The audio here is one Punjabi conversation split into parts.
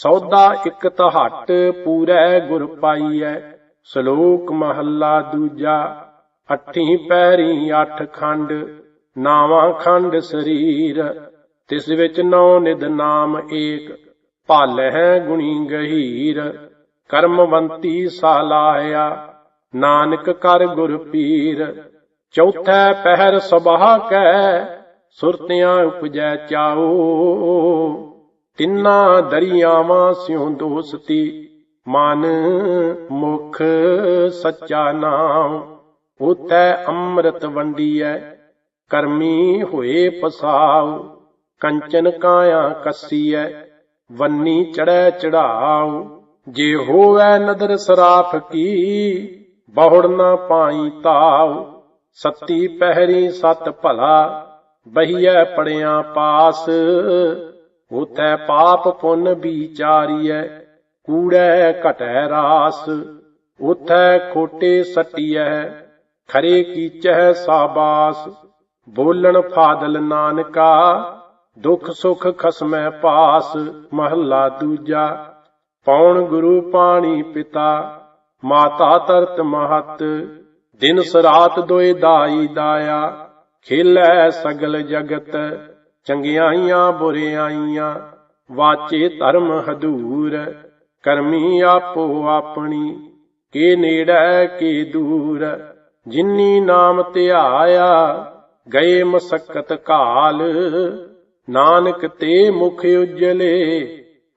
ਸੌਦਾ ਇਕ ਤਹੱਟ ਪੂਰੈ ਗੁਰ ਪਾਈਐ, ਸ਼ਲੋਕ ਮਹੱਲਾ ਦੂਜਾ, ਅੱਠੀ ਪੈਰੀ ਅੱਠ ਖੰਡ, ਨਾਵਾਂ ਖੰਡ ਸਰੀਰ, ਤਿਸ ਵਿੱਚ ਨੌ ਨਿਦ ਨਾਮ ਏਕ, ਭਾਲਹਿ ਗੁਣੀ ਗਹੀਰ, ਕਰਮਵੰਤੀ ਸਾਲਾਇਆ ਨਾਨਕ ਕਰ ਗੁਰ ਪੀਰ, ਚੌਥੈ ਪਹਿਰ ਸਬਾਹ ਕੈ, ਸੁਰਤਿਆਂ ਉਪਜੈ ਚਾਓ ਤਿੰਨਾ ਦਰਿਆਵਾਂ ਸਿਉ ਦੋਸਤੀ, ਮਨ ਮੁਖ ਸੱਚਾ ਨਾਮ। ਉਤੈ ਅੰਮ੍ਰਿਤ ਵੰਡੀਐ, ਕਰਮੀ ਹੋਏ ਪਸਾਉ। ਕੰਚਨ ਕਾਇਆ ਕੱਸੀਐ ਵੰਨੀ ਚੜੈ ਚੜਾਉ ਜੇ ਹੋਵੈ ਨਦਰ ਸਰਾਫ ਕੀ, ਬਹੁੜ ਨਾ ਪਾਈ ਤਾਉ। ਸੱਤੀ ਪਹਿਰੀ ਸਤ ਭਲਾ, ਬਹੀਐ ਪੜਿਆ ਪਾਸ। ਉਥੈ ਪਾਪ ਪੁੰਨ ਵਿਚਾਰੀਐ, ਕੂੜੈ ਘਟੈ ਰਾਸ, ਉਥੈ ਖੋਟੇ ਸਟੀਐ, ਖਰੇ ਕੀਚੈ ਸਾਬਾਸ, ਬੋਲਣ ਫਾਦਲ ਨਾਨਕਾ, ਦੁਖ ਸੁਖ ਖਸਮੈ ਪਾਸ, ਮਹੱਲਾ ਦੂਜਾ, ਪੌਣ ਗੁਰੂ ਪਾਣੀ ਪਿਤਾ, ਮਾਤਾ ਤਰਤ ਮਹਤ, ਦਿਨ ਸਰਾਤ ਦੋਇ ਦਾਈ ਦਾਇਆ, ਖੇਲੈ ਸਗਲ ਜਗਤ ਚੰਗਿਆਈਆਂ ਬੁਰਿਆਈਆਂ ਵਾਚੇ ਧਰਮ ਹਦੂਰ, ਕਰਮੀ ਆਪੋ ਆਪਣੀ। ਕੇ ਨੇੜੈ, ਕੇ ਦੂਰ। ਜਿਨੀ ਨਾਮ ਧਿਆਇਆ ਗਏ ਮਸਕਤ ਕਾਲ। ਨਾਨਕ ਤੇ ਮੁਖ ਉਜਲੇ,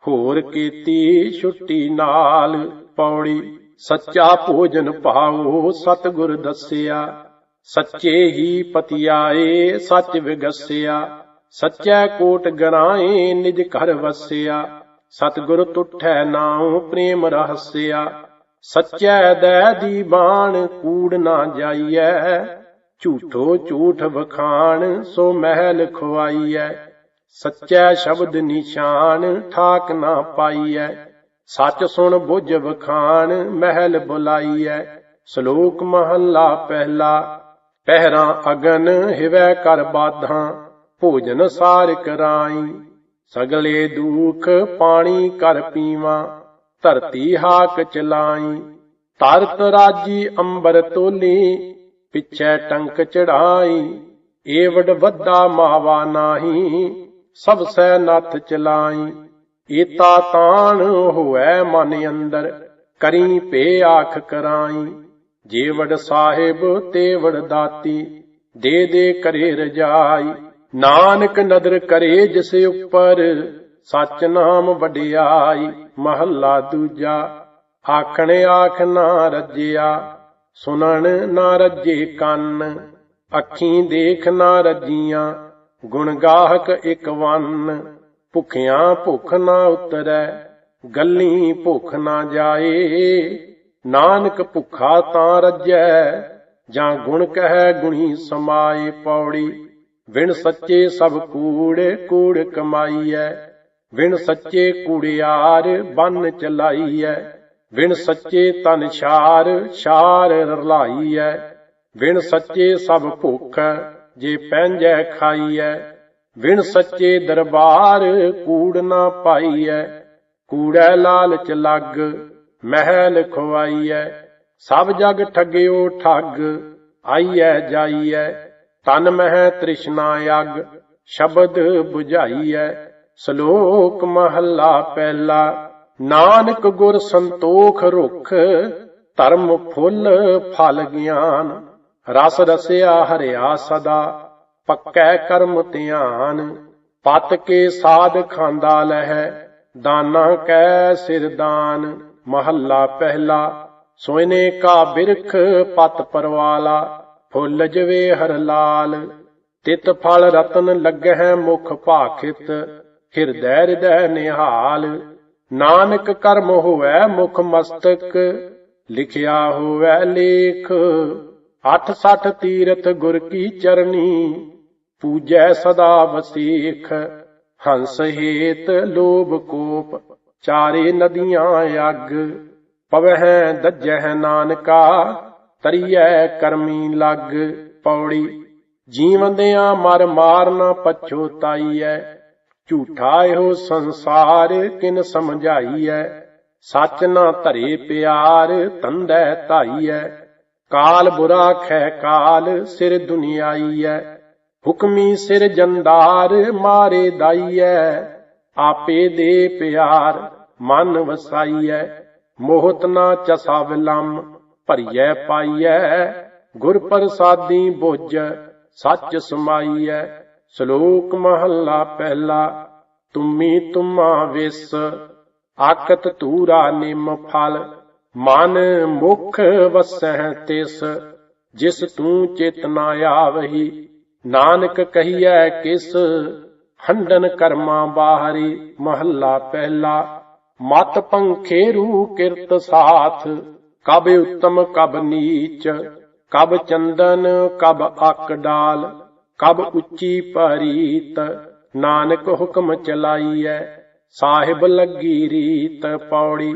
ਹੋਰ ਕੀਤੀ ਛੁੱਟੀ ਨਾਲ। ਪੌੜੀ ਸੱਚਾ ਭੋਜਨ ਪਾਓ, ਸਤਿਗੁਰ ਦੱਸਿਆ। ਸੱਚੇ ਹੀ ਪਤਿਆਏ, ਸੱਚ ਵਿਗਸਿਆ। ਸੱਚੈ ਕੋਟ ਗਰਾਏ ਨਿਜ ਘਰ ਵਸਿਆ, ਸਤਿਗੁਰ ਤੁਠੈ ਨਾਉ ਪ੍ਰੇਮ ਰਹਸਿਆ। ਸੱਚੈ ਦੈ ਦੀ ਬਾਣ ਕੂੜ ਨਾ ਜਾਈਐ, ਝੂਠੋ ਝੂਠ ਵਖਾਣ ਸੋ ਮਹਿਲ ਖੁਆਈਐ। ਸੱਚੈ ਸ਼ਬਦ ਨਿਸ਼ਾਨ ਠਾਕ ਨਾ ਪਾਈਐ, ਸੱਚ ਸੁਣ ਬੁਝ ਵਖਾਣ ਮਹਿਲ ਬੁਲਾਈਐ। ਸ਼ਲੋਕ ਮਹੱਲਾ ਪਹਿਲਾ, ਪਹਿਰਾ ਅਗਨ ਹਿਵੈ ਕਰ ਬਾਧਾਂ ਭੋਜਨ ਸਾਰ ਕਰਾਈ। ਸਗਲੇ ਦੁਖ ਪਾਣੀ ਕਰ ਪੀਵਾਂ, ਧਰਤੀ ਹਾਕ ਚਲਾਈ। ਤਰਤ ਰਾਜੀ ਅੰਬਰ ਤੋਲੀ, ਪਿਛੈ ਟੰਕ ਚੜਾਈ। ਏਵਡ ਵੱਡਾ ਮਾਵਾ ਨਾਹੀ ਸਭ ਸੈ ਨੱਥ ਚਲਾਈ। ਏਤਾ ਤਾਣ ਹੋਐ ਮਨ ਅੰਦਰ, ਕਰੀ ਪੇ ਆਖ ਕਰਾਈ। ਜੇਵੜ ਸਾਹਿਬ ਤੇਵੜ ਦਾਤੀ, ਦੇ ਦੇ ਕਰੇ ਰਜਾਈ। ਨਾਨਕ ਨਦਰ ਕਰੇ ਜਿਸ ਉੱਪਰ ਸਚ ਨਾਮ ਵਡਿਆਈ, ਮਹੱਲਾ ਦੂਜਾ। ਆਖਣ ਆਖ ਨਾ ਰੱਜਿਆ, ਸੁਣਨ ਨਾ ਰੱਜੇ ਕੰਨ। ਅੱਖੀਂ ਦੇਖ ਨਾ ਰੱਜੀਆਂ, ਗੁਣ ਗਾਹਕ ਇਕ ਵੰਨ। ਭੁਖਿਆਂ ਭੁਖ ਨਾ ਉਤਰੈ, ਗੱਲੀ ਭੁਖ ਨਾ ਜਾਏ। ਨਾਨਕ ਭੁਖਾ ਤਾਂ ਰੱਜੈ, ਜਾਂ ਗੁਣ ਕਹੈ ਗੁਣੀ ਸਮਾਏ ਪੌੜੀ। ਵਿਣ ਸੱਚੇ ਸਭ ਕੂੜ ਕੂੜ ਕਮਾਈਐ, ਵਿਣ ਸੱਚੇ ਕੂੜਿਆਰ ਬੰਨ ਚਲਾਈਐ, ਵਿਣ ਸੱਚੇ ਤਨ ਛਾਰ ਛਾਰ ਰਲਾਈਐ, ਵਿਣ ਸੱਚੇ ਸਭ ਭੁੱਖ ਜੇ ਪੈਂਜੈ ਖਾਈਐ, ਵਿਣ ਸੱਚੇ ਦਰਬਾਰ ਕੂੜ ਨਾ ਪਾਈਐ, ਕੂੜੈ ਲਾਲਚ ਲੱਗ ਮਹਿਲ ਖਵਾਈਐ ਸਭ ਜਗ ਠੱਗਿਓ ਠੱਗ, ਆਈਐ ਜਾਈਐ। ਤਨ ਮਹਿ ਤ੍ਰਿਸ਼ਨਾ ਅਗ ਸ਼ਬਦ 부ਝਾਈਐ ਸ਼ਲੋਕ ਮਹੱਲਾ ਪਹਿਲਾ, ਨਾਨਕ ਗੁਰ ਸੰਤੋਖ ਰੁਖ, ਧਰਮ ਫੁੱਲ ਫਲ ਗਿਆਨ, ਰਸ ਰਸਿਆ ਹਰਿਆ ਸਦਾ, ਪੱਕੈ ਕਰਮ ਧਿਆਨ, ਪਤ ਕੇ ਸਾਧ ਖਾਂਦਾ ਲਹਿ, ਦਾਨਾ ਕੈ ਸਿਰ ਦਾਨ, ਮਹੱਲਾ ਪਹਿਲਾ, ਸੋਇਨੇ ਕਾ ਬਿਰਖ ਪਤ ਪਰਵਾਲਾ ਫੁੱਲ ਜਵੇ ਹਰ ਲਾਲ, ਤਿਤ ਫਲ ਰਤਨ ਲੱਗਹਿ ਮੁਖ ਭਾਖਿਤ ਹਿਰਦੈ ਹਿਰਦੈ ਨਿਹਾਲ। ਨਾਨਕ ਕਰਮ ਹੋਵੈ ਮੁਖ ਮਸਤਕ, ਲਿਖਿਆ ਹੋਵੈ ਲੇਖ। ਅਠ ਤੀਰਥ ਗੁਰ ਕੀ ਚਰਨੀ, ਪੂਜੈ ਸਦਾ ਵਸੇਖ। ਹੰਸ ਹੇਤ ਲੋਭ ਕੋਪ, ਚਾਰੇ ਨਦੀਆਂ ਅਗ, ਪਵਹਿ ਦੱਜਹਿ ਨਾਨਕਾ। ਤਰੀਐ ਕਰਮੀ ਲੱਗ ਪੌੜੀ। ਜੀਵੰਦਿਆਂ ਮਰ ਮਾਰਨਾ ਪਛੋਤਾਈਐ ਝੂਠਾ ਇਹੋ ਸੰਸਾਰ ਕਿਨ ਸਮਝਾਈਐ। ਸੱਚ ਨਾ ਧਰੇ ਪਿਆਰ ਤੰਦੈ ਧਾਈਐ। ਕਾਲ ਬੁਰਾ ਖੈ ਕਾਲ, ਸਿਰ ਦੁਨੀਆਈਐ। ਹੁਕਮੀ ਸਿਰ ਜੰਦਾਰ ਮਾਰੇ ਦਾਈਐ। ਆਪੇ ਦੇ ਪਿਆਰ, ਮਨ ਵਸਾਈਐ। ਮੋਹਤ ਨਾ ਚਸਾ ਵਿਲੰਮ ਭਰੀਐ, ਪਾਈਐ, ਗੁਰ ਪ੍ਰਸਾਦੀ ਬੁੱਝ, ਸੱਚ ਸਮਾਈਐ। ਸ਼ਲੋਕ ਮਹੱਲਾ ਪਹਿਲਾ, ਤੁਮੀ ਤੁਮਾ ਵਿਸ, ਆਕਤ ਤੂਰਾ ਨਿਮ ਫਲ, ਮਨ ਮੁਖ ਵਸਹਿ ਤਿਸ, ਜਿਸ ਤੂੰ ਚੇਤਨਾ ਆਵਹੀ, ਨਾਨਕ ਕਹੀਐ ਕਿਸ, ਹੰਡਨ ਕਰਮਾ ਬਾਹਰੀ। ਮਹੱਲਾ ਪਹਿਲਾ, ਮਤ ਪੰਖੇ ਰੂ ਕਿਰਤ ਸਾਥ ਕਬ ਉੱਤਮ, ਕਬ ਨੀਚ, ਕਬ ਚੰਦਨ, ਕਬ ਅਕ ਡਾਲ, ਕਬ ਉੱਚੀ ਪਰੀਤ ਨਾਨਕ ਹੁਕਮ ਚਲਾਈਐ, ਸਾਹਿਬ ਲੱਗੀ ਰੀਤ ਪੌੜੀ,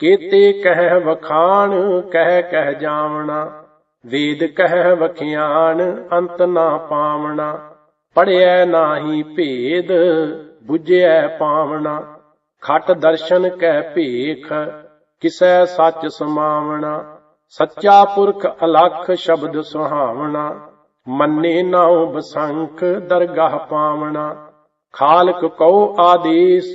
ਕੇਤੇ ਕਹਿ ਵਖਾਣ, ਕਹਿ ਕਹਿ ਜਾਵਣਾ, ਵੇਦ ਕਹਿ ਵਖਿਆਣ, ਅੰਤ ਨਾ ਪਾਵਣਾ ਪੜਿਐ ਨਾਹੀ ਭੇਦ 부ਝਿਐ ਪਾਵਣਾ, ਖਟ ਦਰਸ਼ਨ ਕਹਿ ਭੇਖ ਕਿਸੈ ਸੱਚ ਸਮਾਵਣਾ, ਸੱਚਾ ਪੁਰਖ ਅਲਖ ਸ਼ਬਦ ਸੁਹਾਵਣਾ, ਮੰਨੇ ਨਾਉ ਬਸੰਖ ਦਰਗਾਹ ਪਾਵਣਾ, ਖਾਲਕ ਕਉ ਆਦੇਸ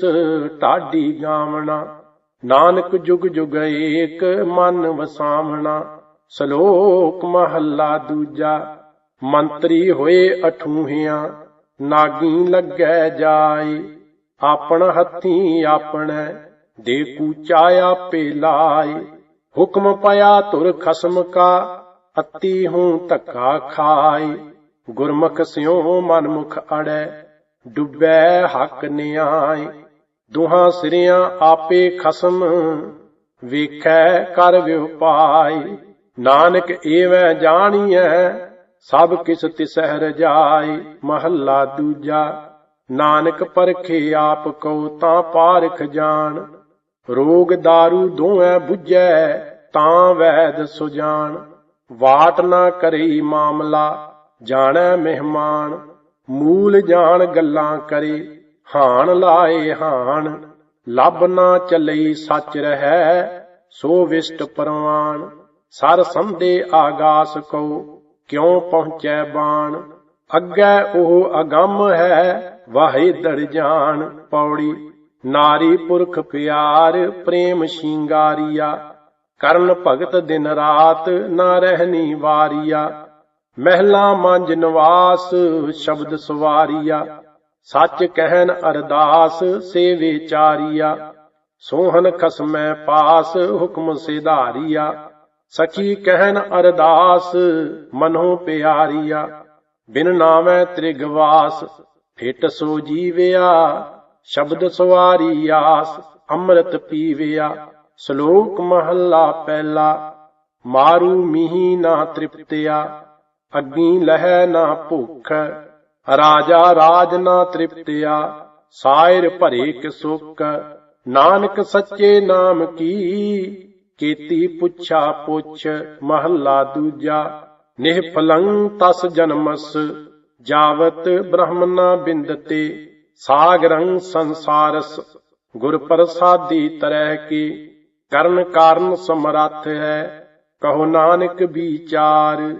ਢਾਡੀ ਗਾਵਣਾ, ਨਾਨਕ ਜੁਗ ਜੁਗ ਏਕ ਮਨ ਵਸਾਵਣਾ, ਸ਼ਲੋਕ ਮਹੱਲਾ ਦੂਜਾ, ਮੰਤਰੀ ਹੋਏ ਅਠੂਹਿਆਂ, ਨਾਗੀ ਲੱਗੈ ਜਾਏ, ਆਪਣ ਹੱਥੀ ਆਪਣੇ ਦੇ ਕੂਚਾ ਆਪੇ ਲਾਏ। ਹੁਕਮ ਪਿਆ ਤੁਰ ਖਸਮ ਕਾ, ਅਤੀ ਹੂੰ ਧੱਕਾ ਖਾਏ। ਗੁਰਮੁਖ ਸਿਉ ਮਨਮੁਖ ਅੜੈ, ਡੁੱਬੈ ਹੱਕ ਨਿਆਏ। ਦੁਹਾਂ ਸਿਰਿਆਂ ਆਪੇ ਖਸਮ, ਵੇਖੈ ਕਰ ਵਿਉਪਾਈ ਨਾਨਕ ਏਵੈ ਜਾਣੀਐ, ਸਭ ਕਿਸ ਤਿਸਹਿ ਰਜਾਈ ਮਹੱਲਾ ਦੂਜਾ, ਨਾਨਕ ਪਰਖੇ ਆਪ ਕਉ ਤਾਂ ਪਾਰਖ ਜਾਣ। ਰੋਗ दारू ਦੋਐ 부ਜੈ ਤਾਂ ਵੈਦ ਸੁਜਾਨ ਵਾਟ ਨਾ ਕਰੀ ਮਾਮਲਾ, ਜਾਣੈ ਮਹਿਮਾਨ। ਮੂਲ ਜਾਣ ਗੱਲਾਂ ਕਰੇ, ਹਾਣ ਲਾਏ ਹਾਣ। ਲੱਭ ਨਾ ਚੱਲਈ ਸੱਚ ਰਹੈ, ਸੋ ਵਿਸ਼ਟ ਪਰਵਾਨ। ਸਰ ਸੰਦੇ ਆਗਾਸ ਕੋ ਕਿਉ ਪਹੁੰਚੈ ਬਾਣ। ਅੱਗੇ ਉਹ ਅਗੰਮ ਹੈ ਵਾਹਿਦੜ ਜਾਣ, ਪੌੜੀ। ਨਾਰੀ ਪੁਰਖ ਪਿਆਰ, ਪ੍ਰੇਮ ਸ਼ਿੰਗਾਰੀਆ। ਕਰਨ ਭਗਤ ਦਿਨ ਰਾਤ, ਨਾ ਰਹਿਨੀ ਵਾਰੀਆ। ਮਹਿਲਾ ਮੰਜ ਨਿਵਾਸ, ਸ਼ਬਦ ਸਵਾਰੀਆ। ਸੱਚ ਕਹਿਨ ਅਰਦਾਸ, ਸੇਵੇ ਚਾਰੀਆ। ਸੋਹਨ ਖਸਮੈ ਪਾਸ, ਹੁਕਮ ਸਿਧਾਰੀਆ। ਸਖੀ ਕਹਿਨ ਅਰਦਾਸ, ਮਨੋ ਪਿਆਰੀਆ। ਬਿਨ ਨਾਮੈ ਤ੍ਰਿਗਵਾਸ, ਫਿਟ ਸੋ ਜੀਵਿਆ। ਸ਼ਬਦ ਸਵਾਰੀ ਆਸ, ਅੰਮ੍ਰਿਤ ਪੀਵਿਆ, ਸ਼ਲੋਕ ਮਹੱਲਾ ਪਹਿਲਾ, ਮਾਰੂ ਮੀਹੀ ਨਾ ਤ੍ਰਿਪਤਿਆ, ਅੱਗੀ ਲਹਿ ਨਾ ਭੁੱਖ, ਰਾਜਾ ਰਾਜ ਨਾ ਤ੍ਰਿਪਤਿਆ, ਸਾਇਰ ਭਰੇ ਕਿ ਸੁਖ, ਨਾਨਕ ਸੱਚੇ ਨਾਮ ਕੀ, ਕੀਤੀ ਪੁੱਛਾ ਪੁੱਛ ਮਹੱਲਾ ਦੂਜਾ, ਨਿਹਫਲੰ ਤਸ ਜਨਮਸ, ਜਾਵਤ ਬ੍ਰਹਮਨਾ ਬਿੰਦਤੇ ਸਾਗਰੰ ਸੰਸਾਰਸ, ਗੁਰ ਪ੍ਰਸਾਦੀ ਤਰਹਿ ਕੀ, ਕਰਨ ਕਾਰਨ ਸਮਰੱਥ ਹੈ, ਕਹੋ ਨਾਨਕ ਵਿਚਾਰ,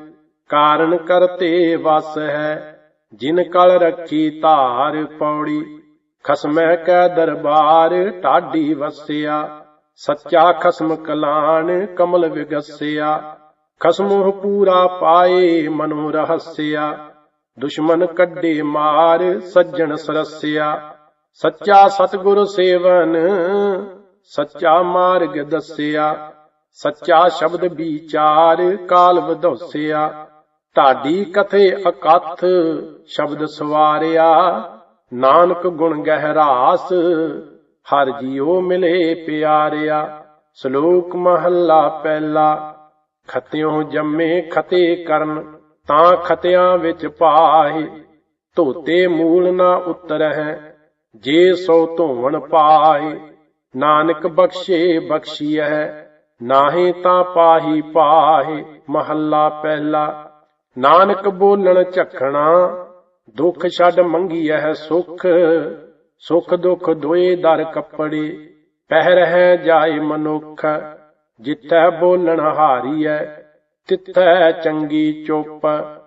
ਕਾਰਨ ਕਰਤੇ ਵਸ ਹੈ, ਜਿਨ ਕਲ ਰੱਖੀ ਧਾਰ ਪੌੜੀ, ਖਸਮੈ ਕੈ ਦਰਬਾਰ ਢਾਡੀ ਵਸਿਆ, ਸੱਚਾ ਖਸਮ ਕਲਾਣ ਕਮਲ ਵਿਗਸਿਆ, ਖਸਮੁ ਪੂਰਾ ਪਾਏ ਮਨੋ ਰਹਸਿਆ ਦੁਸ਼ਮਨ ਕੱਢੇ ਮਾਰ, ਸੱਜਣ ਸਰਸਿਆ। ਸੱਚਾ ਸਤਗੁਰ ਸੇਵਨ, ਸੱਚਾ ਮਾਰਗ ਦੱਸਿਆ। ਸੱਚਾ ਸ਼ਬਦ ਵਿਚਾਰ, ਕਾਲ ਵਧੋਸਿਆ। ਢਾਡੀ ਕਥੇ ਅਕਥ, ਸ਼ਬਦ ਸਵਾਰਿਆ। ਨਾਨਕ ਗੁਣ ਗਹਿਰਾਸ, ਹਰ ਜੀਉ ਮਿਲੇ ਪਿਆਰਿਆ। ਸ਼ਲੋਕ ਮਹੱਲਾ ਪਹਿਲਾ ਖਤਿਓ ਜੰਮੇ ਖਤੇ ਕਰਨ। ਤਾਂ ਖਤਿਆਂ ਵਿੱਚ ਪਾਹੇ, ਧੋਤੇ ਮੂਲ ਨਾ ਉਤਰਹਿ, ਜੇ ਸੋ ਧੋਵਣ ਪਾਏ ਨਾਨਕ ਬਖਸ਼ੇ ਬਖਸ਼ੀਐ, ਨਾਹੀ ਤਾਂ ਪਾਹੀ ਪਾਹੇ, ਮਹੱਲਾ ਪਹਿਲਾ। ਨਾਨਕ ਬੋਲਣ ਝਖਣਾ, ਦੁੱਖ ਛੱਡ ਮੰਗੀਐ ਸੁਖ ਸੁਖ ਦੁਖ ਦੋਏ ਦਰ ਕੱਪੜੇ ਪਹਿਰ ਹੈ ਜਾਏ ਮਨੁੱਖ, ਜਿੱਥੈ ਬੋਲਣ ਹਾਰੀਐ ਤਿੱਥੈ ਚੰਗੀ ਚੁੱਪ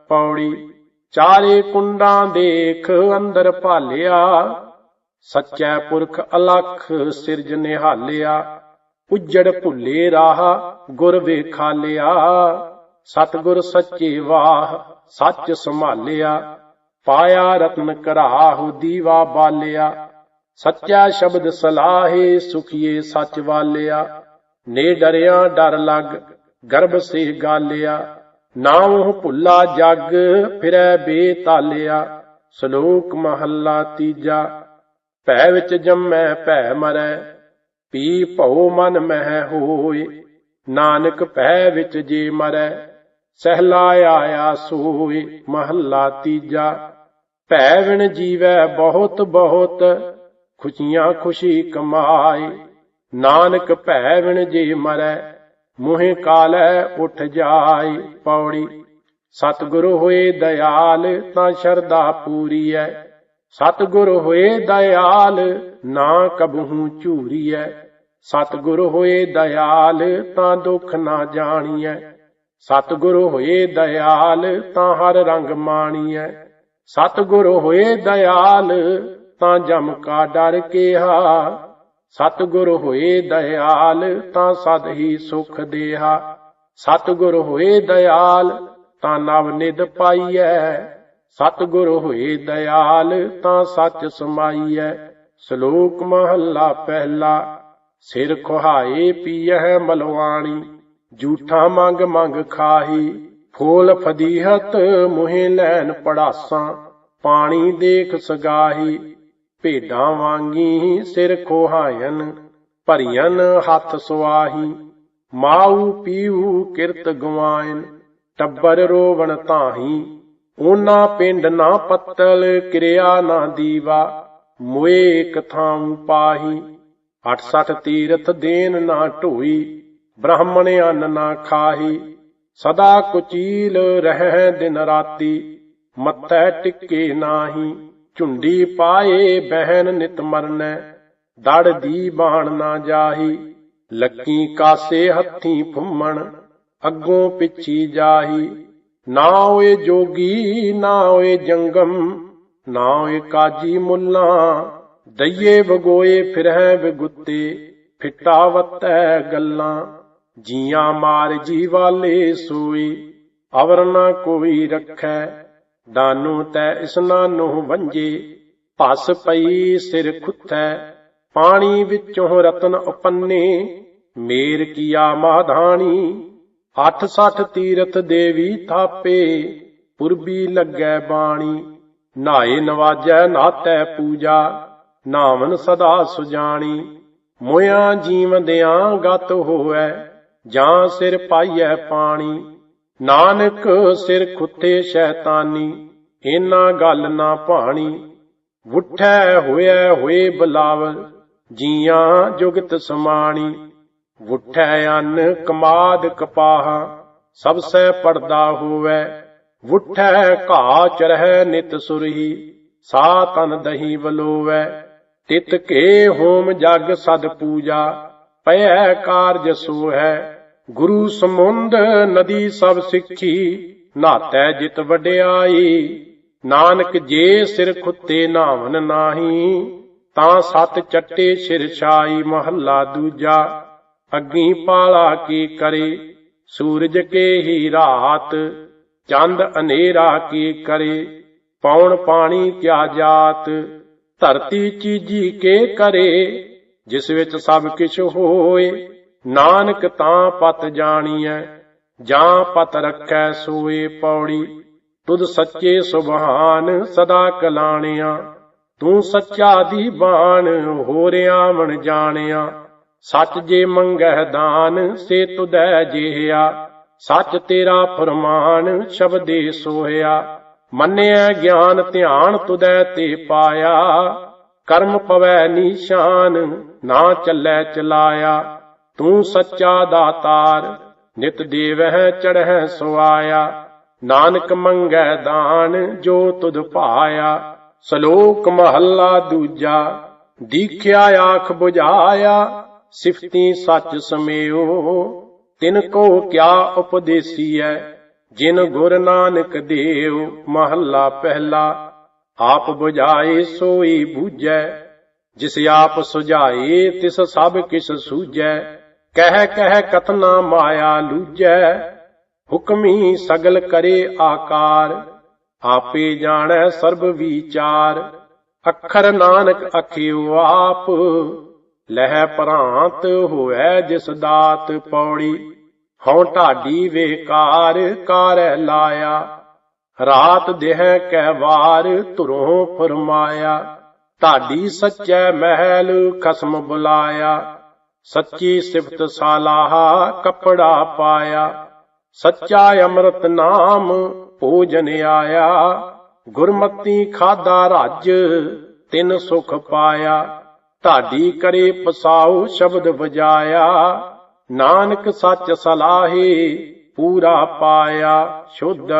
ਪੌੜੀ। ਚਾਰੇ ਕੁੰਡਾਂ ਦੇਖ ਅੰਦਰ ਭਾਲਿਆ। ਸੱਚੈ ਪੁਰਖ ਅਲਖ ਸਿਰਜ ਨਿਹਾਲਿਆ। ਉਜੜ ਭੁੱਲੇ ਰਾਹ ਗੁਰ ਵੇਖਾਲਿਆ ਸਤਿਗੁਰ ਸੱਚੇ ਵਾਹ ਸੱਚ ਸੰਭਾਲਿਆ। ਪਾਇਆ ਰਤਨ ਕਰਾਹੁ ਦੀਵਾ ਬਾਲਿਆ। ਸੱਚਾ ਸ਼ਬਦ ਸਲਾਹੇ ਸੁਖੀਏ ਸੱਚ ਵਾਲਿਆ। ਨੇ ਡਰਿਆ ਡਰ ਲੱਗ ਗਰਭ ਸੇ ਗਾਲਿਆ ਨਾ ਉਹ ਭੁੱਲਾ ਜਗ ਫਿਰੈ ਬੇਤਾਲਿਆ, ਸ਼ਲੋਕ ਮਹੱਲਾ ਤੀਜਾ, ਭੈ ਵਿੱਚ ਜੰਮੈ, ਭੈ ਮਰੈ, ਪੀ ਭਉ ਮਨ ਮਹਿ ਹੋਏ ਨਾਨਕ ਭੈ ਵਿੱਚ ਜੇ ਮਰੈ ਸਹਿਲਾ ਆਇਆ ਸੋਏ ਮਹੱਲਾ ਤੀਜਾ, ਭੈ ਵਿਣ ਜੀਵੈ ਬਹੁਤ ਬਹੁਤ, ਖੁਸ਼ੀਆਂ ਖੁਸ਼ੀ ਕਮਾਏ, ਨਾਨਕ ਭੈ ਵਿਣ ਜੇ ਮਰੈ ਮੂਹੇ ਕਾਲੈ ਉਠ ਜਾਏ ਪੌੜੀ। ਸਤਿਗੁਰ ਹੋਏ ਦਇਆਲ, ਤਾਂ ਸ਼ਰਧਾ ਪੂਰੀ ਐ ਸਤਿਗੁਰ ਹੋਏ ਦਇਆਲ, ਨਾ ਕਬਹੂ ਝੂਰੀ ਝੂਰੀਐ। ਸਤਿਗੁਰ ਹੋਏ ਦਇਆਲ, ਤਾਂ ਦੁੱਖ ਨਾ ਜਾਣੀਐ। ਸਤਿਗੁਰ ਹੋਏ ਦਇਆਲ, ਤਾਂ ਹਰ ਰੰਗ ਮਾਣੀਐ। ਸਤਿਗੁਰ ਹੋਏ ਦਇਆਲ, ਤਾਂ ਜਮ ਕਾ ਡਰ ਕੇਹਾ ਸਤਿਗੁਰ ਹੋਏ ਦਇਆਲ, ਤਾਂ ਸਦ ਹੀ ਸੁਖ ਦੇਹਾ। ਸਤਿਗੁਰ ਹੋਏ ਦਇਆਲ, ਤਾਂ ਨਵ ਨਿਧ ਪਾਈਐ। ਸਤਿਗੁਰ ਹੋਏ ਦਇਆਲ, ਤਾਂ ਸੱਚ ਸਮਾਈਐ। ਸ਼ਲੋਕ ਮਹੱਲਾ ਪਹਿਲਾ, ਸਿਰ ਖੁਹਾਏ ਪੀਐ ਮਲਵਾਣੀ। ਝੂਠਾ ਮੰਗ ਮੰਗ ਖਾਹੀ, ਫੋਲ ਫਦੀਹਤ ਮੁਹੇ ਲੈਨ ਪੜਾਸਾਂ। ਪਾਣੀ ਦੇਖ ਸਗਾਹੀ ਭੇਡਾਂ ਵਾਂਗੀ ਸਿਰ ਖੋਹਾਇਨ ਭਰੀਆਂ ਹੱਥ ਸੁਆਹੀ, ਮਾਊ ਪੀਊ ਕਿਰਤ ਗਵਾਇਨ, ਟੱਬਰ ਰੋਵਣ ਤਾਹੀ ਉਹਨਾਂ ਪਿੰਡ ਨਾ ਪੱਤਲ ਕਿਰਿਆ ਨਾ ਦੀਵਾ, ਮੁਏ ਇਕ ਥਾਂ ਪਾਹੀ 68 ਤੀਰਥ ਦੇਨ ਨਾ ਢੋਈ, ਬ੍ਰਾਹਮਣ ਅੰਨ ਨਾ ਖਾਹੀ, ਸਦਾ ਕੁਚੀਲ ਰਹਿ ਦਿਨ ਰਾਤੀ, ਮੱਥੈ ਟਿੱਕੇ ਨਾਹੀ। ਝੁੰਡੀ ਪਾਏ ਬਹਿਨ ਨਿਤ ਮਰਨੈ, ਦੜ ਦੀ ਬਾਣ ਨਾ ਜਾਹੀ, ਲੱਕੀ ਕਾਸੇ ਹੱਥੀ ਫੁੰਮਣ ਅੱਗੋਂ ਪਿੱਛੀ ਜਾਹੀ। ਨਾ ਓਏ ਜੋਗੀ, ਨਾ ਓਏ ਜੰਗਮ, ਨਾ ਓਏ ਕਾਜੀ ਮੁੱਲਾ, ਦਈਏ ਵਗੋਏ ਫਿਰਹਿ ਵਿਗੁੱਤੇ, ਫਿੱਟਾ ਵਤੈ ਗੱਲਾਂ, ਜੀਆਂ ਮਾਰ ਜੀ ਵਾਲੇ ਸੋਈ, ਅਵਰ ਨਾ ਕੋਈ ਰੱਖੈ ਦਾਨੂ ਤੈ ਇਸਨਾਨੋ ਵੰਜੇ ਭਸ ਪਈ ਸਿਰ ਖੁੱਥੈ, ਪਾਣੀ ਵਿੱਚੋਂ ਰਤਨ ਉਪੰਨੇ, ਮੇਰ ਕੀਆ ਮਾਧਾਣੀ 86 ਤੀਰਥ ਦੇਵੀ ਥਾਪੇ, ਪੁਰਬੀ ਲੱਗੈ ਬਾਣੀ, ਨਾਏ ਨਵਾਜੈ ਨਾਤੈ ਪੂਜਾ ਨਾਮਨ ਸਦਾ ਸੁਜਾਣੀ, ਮੋਇਆ ਜੀਵਦਿਆਂ ਗਤ ਹੋਐ ਜਾਂ ਸਿਰ ਪਾਈਐ ਪਾਣੀ। ਨਾਨਕ ਸਿਰ ਖੁੱਤੇ ਸ਼ੈਤਾਨੀ ਇਨਾ ਗੱਲ ਨਾ ਭਾਣੀ। ਵੁੱਠੈ ਹੋਇਐ ਹੋਏ ਬਲਾਵਲ ਜੀਆਂ ਜੁਗਤ ਸਮਾਣੀ। ਵੁੱਠੈ ਅੰਨ ਕਮਾਦ ਕਪਾਹ ਸਭ ਸੈ ਪੜਦਾ ਹੋਵੈ। ਵੁੱਠੈ ਘਾ ਚਰਹਿ ਨਿਤ ਸੁਰਹੀ ਸਾ ਤਨ ਦਹੀ ਬਲੋਵੈ ਤਿਤ ਕੇ ਹੋਮ ਜਗ ਸਦ ਪੂਜਾ, ਪਇਐ ਕਾਰਜ ਸੋ ਹੈ ਗੁਰੂ ਸਮੁੰਦ ਨਦੀ ਸਭ ਸਿੱਖੀ ਨਾਤੈ ਜਿਤ ਵਡਿਆਈ। ਨਾਨਕ ਜੇ ਸਿਰ ਖੁੱਤੇ ਨਾਵਨ ਨਾਹੀ, ਤਾਂ ਸਤ ਚੱਟੇ ਸਿਰ ਛਾਈ ਮਹੱਲਾ ਦੂਜਾ। ਅੱਗੀ ਪਾਲਾ ਕੀ ਕਰੇ, ਸੂਰਜ ਕੇ ਹੀ ਰਾਤ। ਚੰਦ ਅਨੇਰਾ ਕੀ ਕਰੇ, ਪੌਣ ਪਾਣੀ ਕਿਆ ਜਾਤ। ਧਰਤੀ ਚੀਜੀ ਕੇ ਕਰੇ, ਜਿਸ ਵਿੱਚ ਸਭ ਕਿਛ ਹੋਏ ਨਾਨਕ ਤਾਂ ਪਤ ਜਾਣੀਐ, ਜਾਂ ਪਤ ਰੱਖੈ ਸੋਏ ਪੌੜੀ। ਤੁਧ ਸੱਚੇ ਸੁਭਾਨ ਸਦਾ ਕਲਾਣਿਆ, ਤੂੰ ਸੱਚਾ ਦੀ ਬਾਣ ਹੋਰਿਆ ਮਣ ਜਾਣਿਆ। ਸੱਚ ਜੇ ਮੰਗਹਿ ਦਾਨ, ਸੇ ਤੁਦੈ ਜਿਹਾ ਸੱਚ ਤੇਰਾ ਫਰਮਾਨ, ਸ਼ਬਦੇ ਸੋਹਿਆ। ਮੰਨਿਆ ਗਿਆਨ ਧਿਆਨ ਤੁਦੈ ਤੇ ਪਾਇਆ। ਕਰਮ ਪਵੈ ਨੀਸ਼ਾਨ, ਨਾ ਚੱਲੈ ਚਲਾਇਆ। ਤੂੰ ਸੱਚਾ ਦਾਤਾਰ, ਨਿਤ ਦੇਵਹਿ ਚੜਹਿ ਸੁਆਇਆ। ਨਾਨਕ ਮੰਗੈ ਦਾਨ ਜੋ ਤੁਧ ਭਾਇਆ ਸ਼ਲੋਕ ਮਹੱਲਾ ਦੂਜਾ, ਦੀਖਿਆ ਆਖ 부ਝਾਇਆ ਸਿਫਤੀ ਸੱਚ ਸਮਿਓ। ਤਿਨ ਕੋ ਕਿਆ ਉਪਦੇਸੀਐ, ਜਿਨ ਗੁਰ ਨਾਨਕ ਦੇਵ ਮਹੱਲਾ ਪਹਿਲਾ, ਆਪ 부ਝਾਏ ਸੋਈ ਬੂਝੈ। ਜਿਸ ਆਪ ਸੁਝਾਏ, ਤਿਸ ਸਭ ਕਿਸ਼ ਸੂਝੈ। ਕਹਿ ਕਹਿ ਕਤਨਾ ਮਾਇਆ ਲੂਝੈ ਹੁਕਮੀ ਸਗਲ ਕਰੇ ਆਕਾਰ, ਆਪੇ ਜਾਣੈ ਸਰਬ ਵਿਚਾਰ, ਅੱਖਰ ਨਾਨਕ ਅਖਿਓ ਆਪ, ਲਹਿ ਪ੍ਰਾਂਤ ਹੋਐ ਜਿਸ ਦਾਤ ਪੌੜੀ, ਹਉ ਢਾਡੀ ਵੇਕਾਰ ਕਾਰੈ ਲਾਇਆ, ਰਾਤ ਦੇਹ ਕੈ ਵਾਰ ਧੁਰੋਂ ਫਰਮਾਇਆ, ਢਾਡੀ ਸੱਚੈ ਮਹਿਲ ਖਸਮ ਬੁਲਾਇਆ। ਸੱਚੀ ਸਿਫਤ ਸਾਲਾਹਾ ਕਪੜਾ ਪਾਇਆ, ਸੱਚਾ ਅੰਮ੍ਰਿਤ ਨਾਮ ਭੋਜਨ ਆਇਆ, ਗੁਰਮਤੀ ਖਾਦਾ ਰਾਜ ਤਿੰਨ ਸੁਖ ਪਾਇਆ, ਢਾਡੀ ਕਰੇ ਪਸਾਉ ਸ਼ਬਦ ਵਜਾਇਆ, ਨਾਨਕ ਸੱਚ ਸਲਾਹੇ ਪੂਰਾ ਪਾਇਆ, ਸ਼ੁੱਧ